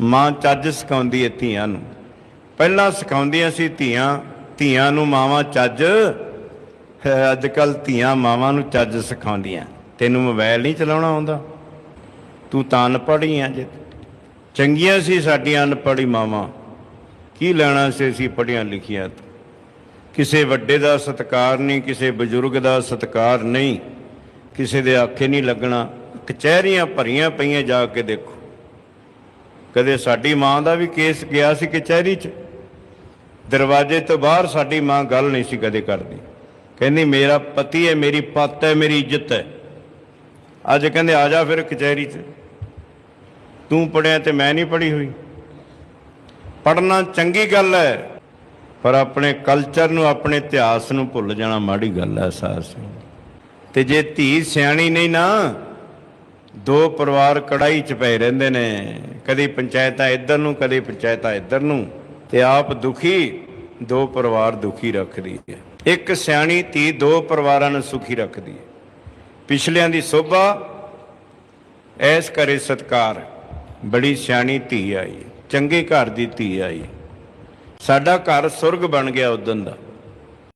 ਮਾਂ ਚੱਜ ਸਿਖਾਉਂਦੀ ਹੈ ਧੀਆਂ ਨੂੰ। ਪਹਿਲਾਂ ਸਿਖਾਉਂਦੀਆਂ ਸੀ ਧੀਆਂ ਧੀਆਂ ਨੂੰ ਮਾਵਾਂ ਚੱਜ। ਅੱਜ ਕੱਲ ਧੀਆਂ ਮਾਵਾਂ ਨੂੰ ਚੱਜ ਸਿਖਾਉਂਦੀਆਂ। ਤੈਨੂੰ ਮੋਬਾਈਲ ਨਹੀਂ ਚਲਾਉਣਾ ਆਉਂਦਾ। ਤੂੰ ਤਾਂ ਅਨਪੜ੍ਹ ਆ ਜੇ। ਚੰਗੀਆਂ ਸੀ ਸਾਡੀਆਂ ਅਨਪੜ੍ਹੀ ਮਾਵਾਂ। ਕੀ ਲੈਣਾ ਸੀ ਅਸੀਂ ਪੜ੍ਹੀਆਂ ਲਿਖੀਆਂ ਕਿਸੇ ਵੱਡੇ ਦਾ ਸਤਿਕਾਰ ਨਹੀਂ, ਕਿਸੇ ਬਜ਼ੁਰਗ ਦਾ ਸਤਿਕਾਰ ਨਹੀਂ। ਕਿਸੇ ਦੇ ਆਖੇ ਨਹੀਂ ਲੱਗਣਾ। ਕਚਹਿਰੀਆਂ ਭਰੀਆਂ ਪਈਆਂ ਜਾ ਕੇ ਦੇਖੋ। ਕਦੇ ਸਾਡੀ ਮਾਂ ਦਾ ਵੀ ਕੇਸ ਗਿਆ ਸੀ ਕਚਹਿਰੀ 'ਚ? ਦਰਵਾਜ਼ੇ ਤੋਂ ਬਾਹਰ ਸਾਡੀ ਮਾਂ ਗੱਲ ਨਹੀਂ ਸੀ ਕਦੇ ਕਰਦੀ। ਕਹਿੰਦੀ, ਮੇਰਾ ਪਤੀ ਹੈ, ਮੇਰੀ ਪਤ ਹੈ, ਮੇਰੀ ਇੱਜ਼ਤ ਹੈ। ਅੱਜ ਕਹਿੰਦੇ, ਆ ਜਾ ਫਿਰ ਕਚਹਿਰੀ 'ਚ। ਤੂੰ ਪੜਿਆ ਤੇ ਮੈਂ ਨਹੀਂ ਪੜੀ ਹੋਈ। ਪੜਨਾ ਚੰਗੀ ਗੱਲ ਹੈ, ਪਰ ਆਪਣੇ ਕਲਚਰ ਨੂੰ, ਆਪਣੇ ਇਤਿਹਾਸ ਨੂੰ ਭੁੱਲ ਜਾਣਾ ਮਾੜੀ ਗੱਲ ਹੈ ਸਾਸ ਤੇ ਜੇ ਧੀ ਸਿਆਣੀ ਨਹੀਂ ਨਾ ਦੋ ਪਰਿਵਾਰ ਕੜਾਈ 'ਚ ਪਏ ਰਹਿੰਦੇ ਨੇ, ਕਦੀ ਪੰਚਾਇਤਾਂ ਇੱਧਰ ਨੂੰ, ਕਦੀ ਪੰਚਾਇਤਾਂ ਇੱਧਰ ਨੂੰ, ਤੇ ਆਪ ਦੁਖੀ, ਦੋ ਪਰਿਵਾਰ ਦੁਖੀ ਰੱਖਦੀ ਹੈ। ਇੱਕ ਸਿਆਣੀ ਧੀ ਦੋ ਪਰਿਵਾਰਾਂ ਨੂੰ ਸੁਖੀ ਰੱਖਦੀ ਹੈ। ਪਿਛਲਿਆਂ ਦੀ ਸੋਭਾ, ਐਸ ਕਰੇ ਸਤਕਾਰ, ਬੜੀ ਸਿਆਣੀ ਧੀ ਆਈ, ਚੰਗੇ ਘਰ ਦੀ ਧੀ ਆਈ। ਸਾਡਾ ਘਰ ਸੁਰਗ ਬਣ ਗਿਆ ਉਦੋਂ ਦਾ।